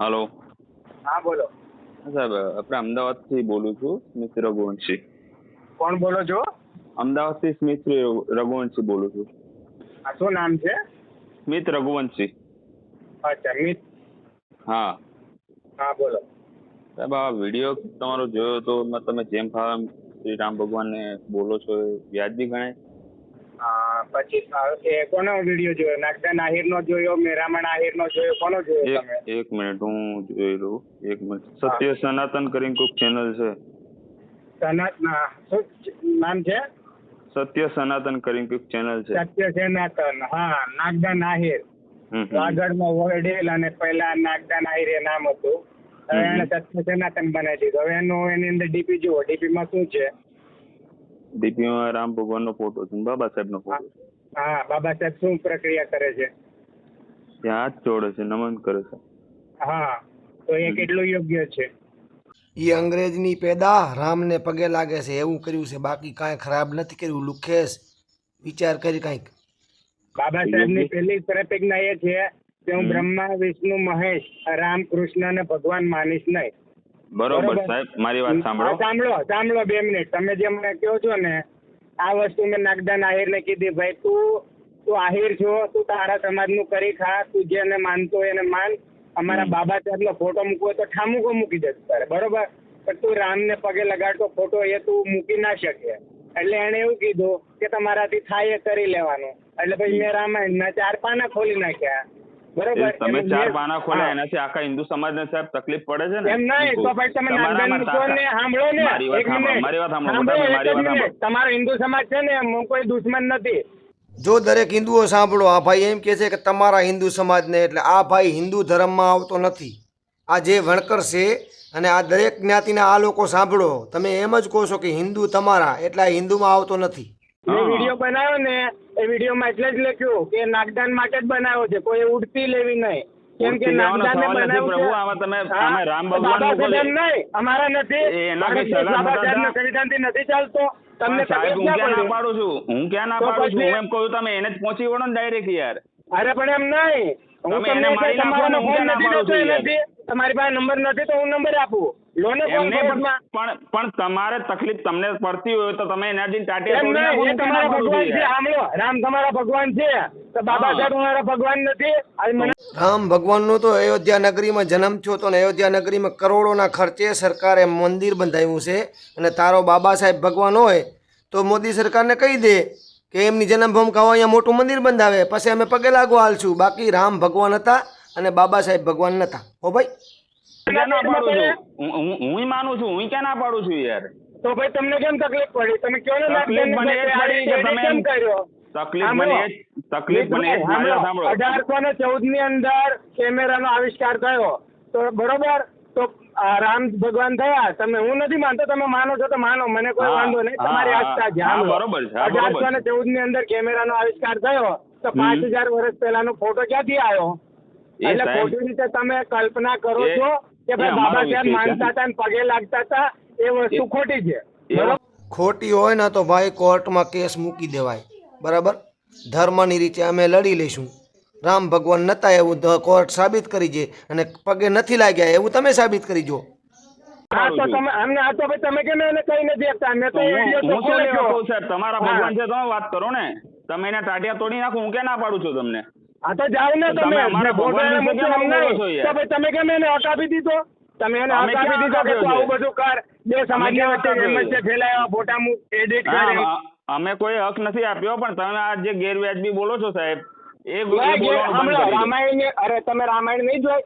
Hello હા બોલો. સાહેબ આપણે અમદાવાદથી બોલું છું સ્મિત રઘુવંશી. કોણ બોલો છો? અમદાવાદથી સ્મિત રઘુવંશી બોલું છું. આ શું નામ છે? સ્મિત રઘુવંશી. અચ્છા મિત. હા. હા બોલો. સાહેબ આ વીડિયો તમારો જોયો તો તમે જેમ ફાવે એમ શ્રી રામ ભગવાનને બોલો છો એ વ્યાજબી ગણાય? પછી એ કોનો વીડિયો જોયો? નાગદાન આહિર નો જોયો મેરામણ આહિરનો જોયો? કોનો જોયો તમે? એક મિનિટ હું જોઈ લઉં. એક મિનિટ. સત્ય સનાતન કરીને કોઈક ચેનલ છે. સનાતન નામ છે? સત્ય સનાતન કરીને કોઈક ચેનલ છે. સત્ય સનાતન હા. નાગદાન આહિર. આગળમાં વડેલ અને પહેલા નાગદાન આહિર એ નામ હતું. હવે. એને સત્ય સનાતન બનાવી દીધું. હવે એનું એની અંદર ડીપી જુઓ ડીપી માં શું છે? ડીપીમાં રામ ભગવાનનો ફોટો છે બાબા સાહેબનો ફોટો છે. હા બાબા સાહેબ શું પ્રક્રિયા કરે છે? ત્યાં જ જોડે છે નમન કરે છે. હા તો એ કેટલું યોગ્ય છે? એ અંગ્રેજની પેદા રામને પગે લાગે છે એવું કર્યું છે બાકી કાંઈ ખરાબ નથી કર્યું લુખેશ. વિચાર કરી કંઈક. બાબા સાહેબની પહેલી પ્રતિજ્ઞા એ છે કે હું બ્રહ્મા વિષ્ણુ મહેશ રામ કૃષ્ણ ને ભગવાન માનીશ નહીં. બરોબર. સાહેબ મારી વાત સાંભળો. સાંભળો સાંભળો બે મિનિટ. તમે જે મને કહો છો ને આ વસ્તુ મેં નાગદાન આહિરને કીધી. ભાઈ તું તું આહિર છો તું તારા સમાજનું કરી ખા તું જેને માનતો હોય એને માન. અમારા બાબા સાહેબનો ફોટો મૂકવો તો ઠામુકો મૂકી દે તારે બરોબર? પણ તું રામને પગે લગાડતો ફોટો એ તું મૂકી ના શકે. એટલે એણે એવું કીધું કે તમારાથી થાય એ કરી લેવાનું. એટલે પછી મેં રામાયણના ચાર પાના ખોલી નાખ્યા. બરોબર. તમે ચાર પાના ખોલ્યા એનાથી આખા હિન્દુ સમાજને સાહેબ તકલીફ પડે છે ને? એમ નહીં તો ભાઈ તમે સાંભળો ને. મારી વાત સાંભળો મારી વાત મારી વાત. તમારો હિન્દુ સમાજ છે ને હું કોઈ દુશ્મન નથી. જો દરેક હિન્દુઓ સાંભળો આ ભાઈ એમ કહે છે કે તમારા હિન્દુ સમાજને એટલે આ ભાઈ હિન્દુ ધર્મમાં આવતો નથી. આ જે વણકર છે અને આ દરેક જ્ઞાતિના આ લોકો સાંભળો તમે એમ જ કહો છો કે હિન્દુ તમારા એટલે આ હિન્દુમાં આવતો નથી. વીડિયો બનાવ્યો ને એ વિડીયોમાં એટલે જ લખ્યું કે નાગદાન માટે જ બનાવ્યો છે કોઈ ઉડતી લેવી નહીં. કેમ કે નથી, બનાવ્યું અમારા ચાલતો. તમને સાહેબ હું ક્યાં ના પાડું છું? હું ક્યાં ના પાડું છું? હું એમ કહું તમે એને જ પહોંચી વળો ને ડાયરેક્ટ યાર. અરે પણ એમ નહીં. હું તમે તમને મારી ફોન નથી? એનાથી. તમારી પાસે નંબર નથી તો હું નંબર આપું. પણ તમારે તકલીફ તમને પડતી હોય તો તમે એના જઈને તમારા ભગવાન છે. સાંભળો રામ તમારા ભગવાન છે. તો બાબા સાહેબ તમારા ભગવાન નથી. રામ ભગવાનનો તો અયોધ્યા નગરીમાં જન્મ થયો હતો ને અયોધ્યા નગરીમાં કરોડોના ખર્ચે સરકારે મંદિર બંધાવ્યું છે. અને તારો બાબા સાહેબ ભગવાન હોય તો મોદી સરકારને કહી દે કે એમની જન્મભૂમિ ખાવા અહીંયા મોટું મંદિર બંધાવે. પછી અમે પગે લાગવા હાલશું. બાકી રામ ભગવાન હતા. અને બાબા સાહેબ ભગવાન નતા. હો ભાઈ? ના પાડું છું. હું- માનું છું. હું ક્યાં ના પાડું છું યાર? તો ભાઈ તમને કેમ તકલીફ પડી? તમે કયો ને તકલીફ મને એ પડી કે તમે કેમ કર્યો. તકલીફ મને તકલીફ મને સાંભળો. અઢારસો ને ચૌદની અંદર કેમેરાનો આવિષ્કાર થયો. તો બરોબર? તો આ રામ ભગવાન થયા. તમે હું નથી માનતો તમે માનો છો તો માનો. મને કોઈ વાંધો નહીં. તમારી આસ્થા ધ્યાન બરોબર છે, અઢારસો ને ચૌદની અંદર કેમેરાનો આવિષ્કાર થયો. તો પાંચ હજાર વર્ષ પહેલાનો ફોટો ક્યાંથી આવ્યો? એટલે ખોટી રીતે તમે કલ્પના કરો છો કે ભાઈ બાબા સાહેબ માનતા હતા ને પગે લાગતા હતા એ વસ્તુ ખોટી છે. ખોટી હોય ને તો ભાઈ કોર્ટમાં કેસ મૂકી દેવાય. બરાબર? ધર્મની રીતે અમે લડી લઈશું. રામ ભગવાન નતા એવું કોર્ટ સાબિત કરી છે અને પગે નથી લાગ્યા એવું તમે સાબિત કરી જો તમારા. ભગવાન છે તમે વાત કરો ને. તમે એને ટાટિયા તોડી નાખો હું કે ના પાડું છું તમને? હા તો જાઓ ને તમે. તમે તમે કેમ એને હક આપી દીધો? તમે એને અમે હક આપી દીધો કે તું આવું બધું કર. બે સમાજની વચ્ચે? છે? ફેલાયા ફોટા મૂક એડિટ કરે. અમે કોઈ હક નથી આપ્યો પણ તમે આ જે ગેરવ્યાજબી બોલો છો સાહેબ એ રામાયણ ને- અરે તમે રામાયણ નહીં જોઈ?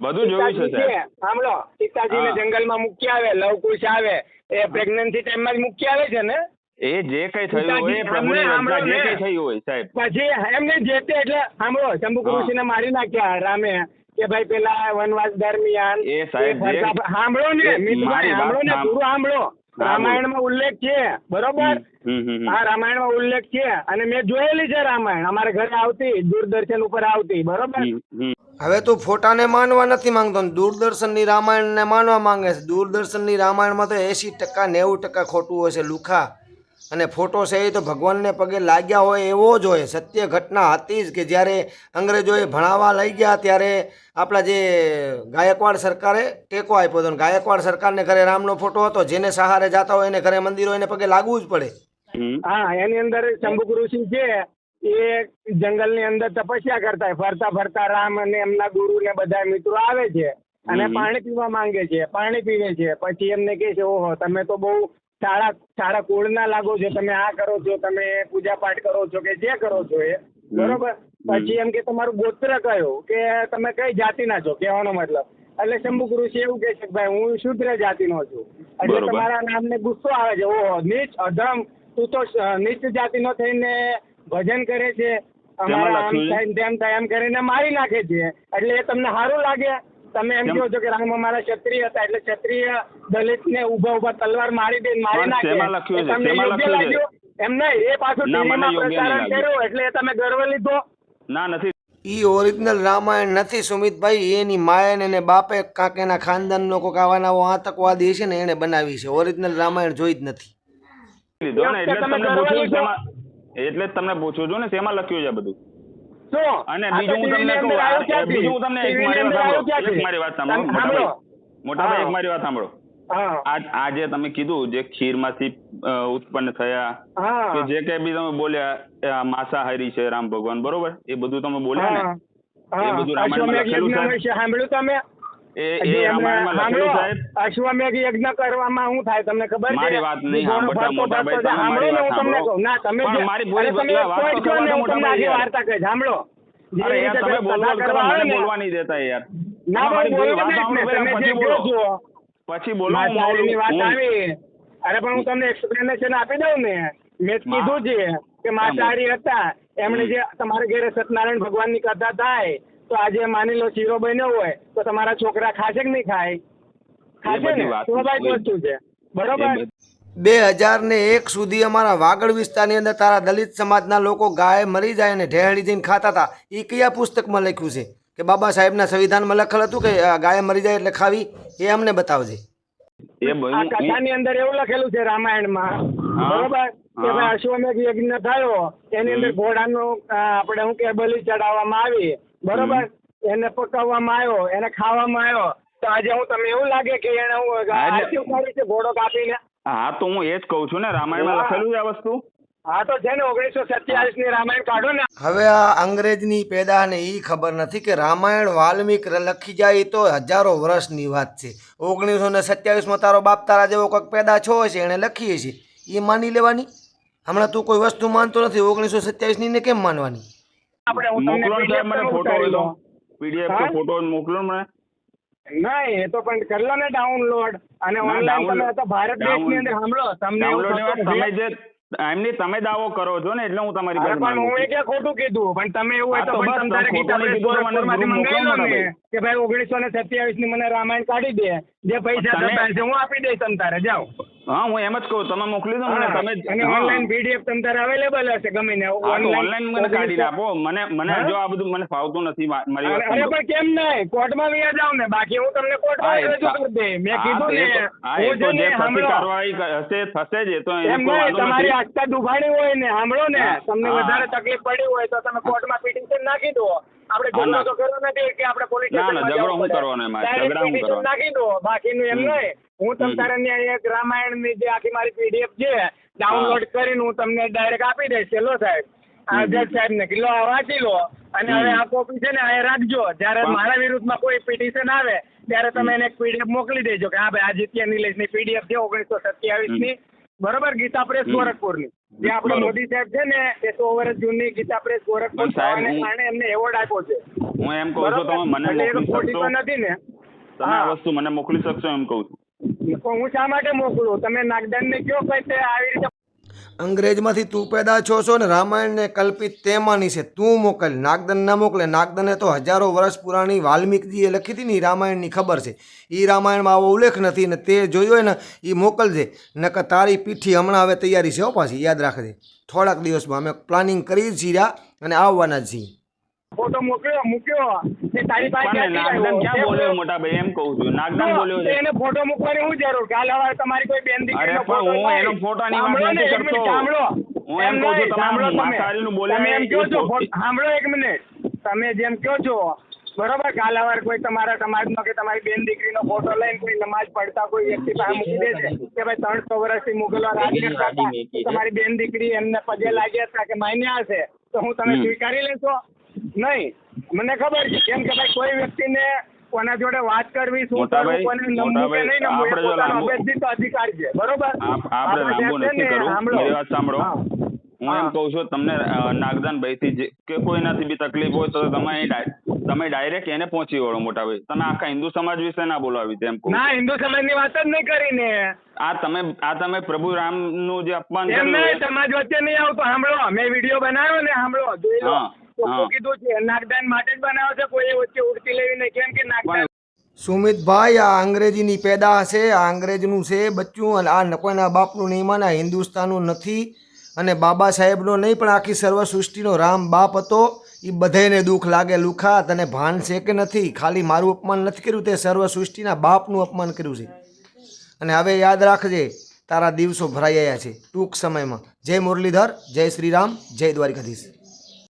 બધું જોયું છે સાહેબ. સાંભળો સીતાજીને હા. જંગલમાં મૂકી આવે લવકુશ આવે એ પ્રેગ્નન્સી ટાઈમમાં જ મૂકી આવે છે ને? એ જે કઈ થયું હોય પ્રભુની રજા જે કઈ થયું હોય સાહેબ. પછી એમને જે તે એટલે સાંભળો શંભુ. મારી નાખ્યા રામે કે ભાઈ પેલા વનવાસ દરમિયાન એ સાહેબ સાંભળો ને સાંભળો ને પૂરું સાંભળો. રામાયણમાં ઉલ્લેખ છે બરોબર? રામાયણમાં હા રામાયણમાં ઉલ્લેખ છે અને મેં જોયેલી છે રામાયણ અમારે ઘરે આવતી દૂરદર્શન ઉપર આવતી બરોબર. હવે તું ફોટાને માનવા નથી માંગતો ને દૂરદર્શનની રામાયણને માનવા માંગે છે. દૂરદર્શનની રામાયણમાં તો એસી ટકા નેવું ટકા ખોટું હોય છે લુખા. અને ફોટો છે એ તો ભગવાનને પગે લાગ્યા હોય એવો જ હોય. સત્ય ઘટના હતી જ કે જ્યારે અંગ્રેજોએ ભણાવવા લઈ ગયા ત્યારે આપણા જે ગાયકવાડ સરકારે ટેકો આપ્યો હતો. ગાયકવાડ સરકારને ઘરે રામનો ફોટો હતો. જેને સહારે જતા હોય એને ઘરે મંદિરો એને પગે લાગવું જ પડે. હા એની અંદર શંભુગુરુસિંહ છે એ જંગલની અંદર તપસ્યા કરતા ફરતા ફરતા રામ અને એમના ગુરુ ને બધા મિત્રો આવે છે અને પાણી પીવા માંગે છે. પાણી પીવે છે. પછી એમને કહે છે ઓહો તમે તો બહુ સારા સારા કુળના લાગો છો તમે આ કરો છો તમે પૂજા પાઠ કરો છો કે જે કરો છો એ. બરોબર? પછી એમ કે તમારું ગોત્ર કયો? કે તમે કઈ જાતિના છો? કહેવાનો મતલબ. એટલે શંભુક ઋષિ એવું કહે છે કે ભાઈ હું શુદ્ર જાતિનો છું. એટલે. તમારા નામને ગુસ્સો આવે છે. ઓહો નીચ અધમ. તું તો નીચ જાતિનો થઈને ભજન કરે છે. અમારા આમ થાય તેમ થાય એમ કરીને મારી નાખે છે. એટલે એ તમને સારું લાગે? તમે એમ કહો છો કે રામ અમારા ક્ષત્રિય હતા એટલે ક્ષત્રિય દલિતને ઊભા ઊભા તલવાર મારી દે મારી નાખે? તમને યોગ્ય લખ્યું લાગ્યું? એમ નહીં એ પાછું ના, ટીવીમાં પ્રસારણ કર્યું એટલે તમે ગર્વ લીધો? ના નથી. એ ઓરિજિનલ રામાયણ નથી સુમિતભાઈ. એની માએ ને એને બાપે કાંક એના ખાનદાનનો કોઈક આવા નવો આતંકવાદી છે ને એને બનાવી છે. ઓરિજિનલ રામાયણ જોઈ જ નથી. ને એટલે તમને પૂછું છું ને શેમાં લખ્યું છે બધું? અને બીજું હું તમને કહું? બીજું હું તમને એક મારી વાત સાંભળો. એક મારી વાત સાંભળો. મોટાભાઈ. એક મારી વાત સાંભળો. આજે આ જે તમે કીધું જે ખીરમાંથી માંથી ઉત્પન્ન થયા કે જે કઈ બી તમે બોલ્યા માંસાહારી છે રામ ભગવાન બરોબર? એ બધું તમે બોલ્યા ને? એ બધું રામાયણમાં લખેલું છે? સાંભળ્યું તમે? યજ્ઞ કરવામાં શું થાય તમને ખબર છે? મારી વાત નહીં સાંભળતા મોટા ભાઈ, ફરતો તમે જાય. સાંભળો ને હું તમને કહું ના તમે મારી પૂરી તમે વાત કહો ને હું તમને ભાઈ વાર્તા કહીશ સાંભળો. અરે યાર તમે બોલ સલાહ બોલ કરો કરવા મને બોલવા નહીં દેતા યાર. ના બોલો પૂરી વાત ને, સાંભળો તમે જે પછી બોલો. પછી બોલો હું વાત આવી. અરે પણ હું તમને એક્સપ્લેનેશન આપી દઉં ને. મેં કીધું છે કે માતાહારી હતા. એમણે જે તમારા ઘરે સત્યનારાયણ ભગવાનની કથા થાય તો આજે માની લો શીરો બન્યો હોય તો તમારા છોકરા ખાશે કે નહીં ખાય? ખાશે ને? સ્વાભાવિક વસ્તુ છે. બરોબર? બે હજાર ને એક સુધી અમારા વાગડ વિસ્તારની અંદર તારા દલિત સમાજના લોકો ગાય મરી જાય અને ઢેળી જઈને ખાતા હતા. એ કયા પુસ્તકમાં લખ્યું છે? કે બાબા સાહેબના સંવિધાનમાં લખેલ હતું કે ગાય મરી જાય એટલે ખાવી? એ અમને બતાવજે. હું- કથાની અંદર એવું લખેલું છે રામાયણમાં. હા. બરોબર? કે હા. ભાઈ અશ્વમેઘ યજ્ઞ થયો એની અંદર. ઘોડાનું આપણે શું કે બલિ ચડાવવામાં આવી. બરોબર? એને પકવવામાં આવ્યો એને ખાવામાં આવ્યો. તો આજે હું તમને એવું લાગે કે એને હું આરતી ઉતારી છે ઘોડો કાપીને? હા તો હું એ જ કહું છું ને રામાયણમાં. લખેલું છે આ વસ્તુ? હા તો છે ને ઓગણીસો સત્યાવીસની રામાયણ કાઢો ને. હવે આ અંગ્રેજની પેદા ને એ ખબર નથી કે રામાયણ વાલ્મીક લખી જાય તો હજારો વર્ષની વાત છે. ઓગણીસો ને સત્યાવીસમાં તારો બાપ તારા જેવો કંઈક પેદા છો છે એણે લખીએ છીએ. એ માની લેવાની? હમણાં તું કોઈ વસ્તુ માનતો નથી ઓગણીસો સત્યાવીસની ને કેમ માનવાની? આપણે હું તમને મોકલો ને સાહેબ મને ફોટો હોય પીડીએફ કે ફોટો મોકલો મને. ના એ તો પણ કરી લો ને ડાઉનલોડ અને ઓનલાઈન તમે તો ભારત દેશની અંદર સાંભળો તમને તમે જે એમની તમે દાવો કરો છો ને એટલે હું તમારી પાસે પણ હું એ. ક્યાં ખોટું કીધું પણ તમે એવું હોય તો પણ તારે ગીતા પ્રેસ મંગાવી લો ને. કે ભાઈ ઓગણીસો ને સત્યાવીસની મને રામાયણ કાઢી દે. જે પૈસા થતા હશે હું આપી દઈશ તમ તારે. જાઓ. હા હું એમ જ કહું તમે મોકલી દો મને તમે અને ઓનલાઈન પીડીએફ તમ તારે અવેલેબલ હશે ગમે ને ઓનલાઈન મને કાઢી આપો મને મને જો આ બધું મને ફાવતું નથી મારી અરે. પણ કેમ નહીં? કોર્ટમાં વ્યા જાવ ને. બાકી હું તમને કોર્ટમાં રજૂ કરી દે મેં કીધું ને હું જે ને કાર્યવાહી હશે થશે જ તો એમ નહીં તમારી આસ્થા દુભાણી હોય ને સાંભળો ને. તમને વધારે તકલીફ પડી હોય તો તમે કોર્ટમાં પિટિશન નાખી દો. આપણે ઝઘડો તો કરવો નથી કે આપણે પોલીસ ના, ના, ઝઘડો હું કરવાનો એમાં? ઝઘડા હું કરવાનો? નાખી દો. બાકીનું એમ નહીં. હું તમ તારે ન્યાય એક રામાયણની જે આખી મારી પીડીએફ છે ડાઉનલોડ કરીને હું તમને ડાયરેક્ટ આપી દઈશ. ચલો સાહેબ આ જજ સાહેબ ને કિલ્લો વાંચી લો અને હવે આ કોપી છે ને એ રાખજો. જ્યારે મારા વિરુદ્ધમાં કોઈ પિટિશન આવે ત્યારે તમે એને એક પીડીએફ મોકલી દેજો કે હા ભાઈ આજિત્ય નિલેશની પીડીએફ છે ઓગણીસો સત્યાવીસની બરોબર? ગીતા પ્રેસ ગોરખપુર ગોરખપુરની. જે આપણે મોદી સાહેબ છે ને એ સો વર્ષ જૂની ગીતા પ્રેસ ગોરખપુર કારણે એમને એવોર્ડ આપ્યો છે. હું એમ કહું છું તમે મને મોકલી શકશો? નથી ને? તમે આ. વસ્તુ મને મોકલી શકશો એમ કહું છું. હું શા માટે મોકલું? તમે નાગદાન ને કયો કઈ આવી રીતે અંગ્રેજમાંથી તું પેદા છો છો ને રામાયણને કલ્પિત તેમાંની છે. તું મોકલ. નાગદન ના મોકલે. નાગદને તો હજારો વર્ષ પુરાણી વાલ્મીકજીએ લખી હતી ને એ રામાયણની ખબર છે. એ રામાયણમાં આવો ઉલ્લેખ નથી ને તે જોયો હોય ને એ મોકલજે. નકર તારી પીઠી હમણાં હવે તૈયારી છે હો પાછી. યાદ રાખજે. થોડાક દિવસમાં અમે પ્લાનિંગ કરી જ છીએ અને આવવાના જ છીએ. ફોટો મોકલ્યો મૂક્યો. તે તારી પાસે નાગદાન ક્યાં બોલ્યો મોટા ભાઈ? એમ કહું છું નાગદાન બોલ્યો છે. એને ફોટો મૂકવાની હું જરૂર? કાલ હવે તમારી કોઈ બેન દીકરીનો અરે ફોટો હું એનો ફોટો ની વાત નથી કરતો. સાંભળો. હું એમ કહું છું, તમે સાંભળો નું બોલે તમે એમ કહો છો સાંભળો એક મિનિટ. તમે જેમ કહો છો બરોબર? કાલ સવારે કોઈ તમારા સમાજનો કે તમારી બેન દીકરીનો ફોટો લઈને કોઈ નમાજ પડતા કોઈ વ્યક્તિ પાસે મૂકી દે છે? કે ભાઈ ત્રણસો વર્ષથી મુગલો રાજ કરતા તમારી બેન દીકરી એમને પગે લાગ્યા હતા કે માન્યા હશે? તો હું તમે સ્વીકારી લેશો? નહીં. મને ખબર છે કેમ કે ભાઈ કોઈ વ્યક્તિને કોના જોડે વાત કરવી શું કરવું કોને નમવું કે નહીં નમવું એ આપણે જો પોતાનો અભ્યાસિત અધિકાર છે. બરોબર? આપણે લાંબુ નથી ને, કરવું મારી વાત સાંભળો. હા. એમ કહું છું તમને નાગદાન ભાઈ થી કે કોઈનાથી બી તકલીફ હોય તો તમે તમે ડાયરેક્ટ એને પહોંચી વળો મોટા ભાઈ તમે આખા હિન્દુ સમાજ વિશે ના બોલાવી તેમ કહું ના હિન્દુ સમાજની વાત જ નહીં કરીને. આ તમે આ તમે પ્રભુ રામનું જે અપમાન એમ નહીં સમાજ વચ્ચે નહીં આવતો. સાંભળો મેં વીડિયો બનાવ્યો ને સાંભળો. જોઈ લો. ચોખ્ખું. કીધું છે નાગદાન માટે જ બનાવ્યો છે કોઈ વચ્ચે ઉડતી લેવી નહીં. કેમ કે નાગદાન સુમિતભાઈ આ અંગ્રેજીની પેદા છે આ અંગ્રેજનું છે બચ્ચું અને આ ન- કોઈના બાપનું નહીં માને હિન્દુસ્તાનનું નથી. અને બાબા સાહેબનો નહીં પણ આખી સર્વ સૃષ્ટિનો રામ બાપ હતો. એ બધાને દુઃખ લાગે લુખા તને ભાન છે કે નથી? ખાલી મારું અપમાન નથી કર્યું તે સર્વ સૃષ્ટિના બાપનું અપમાન કર્યું છે. અને હવે યાદ રાખજે તારા દિવસો ભરાઈ આવ્યા છે ટૂંક સમયમાં. જય મુરલીધર જય શ્રી રામ જય દ્વારિકાધીશ.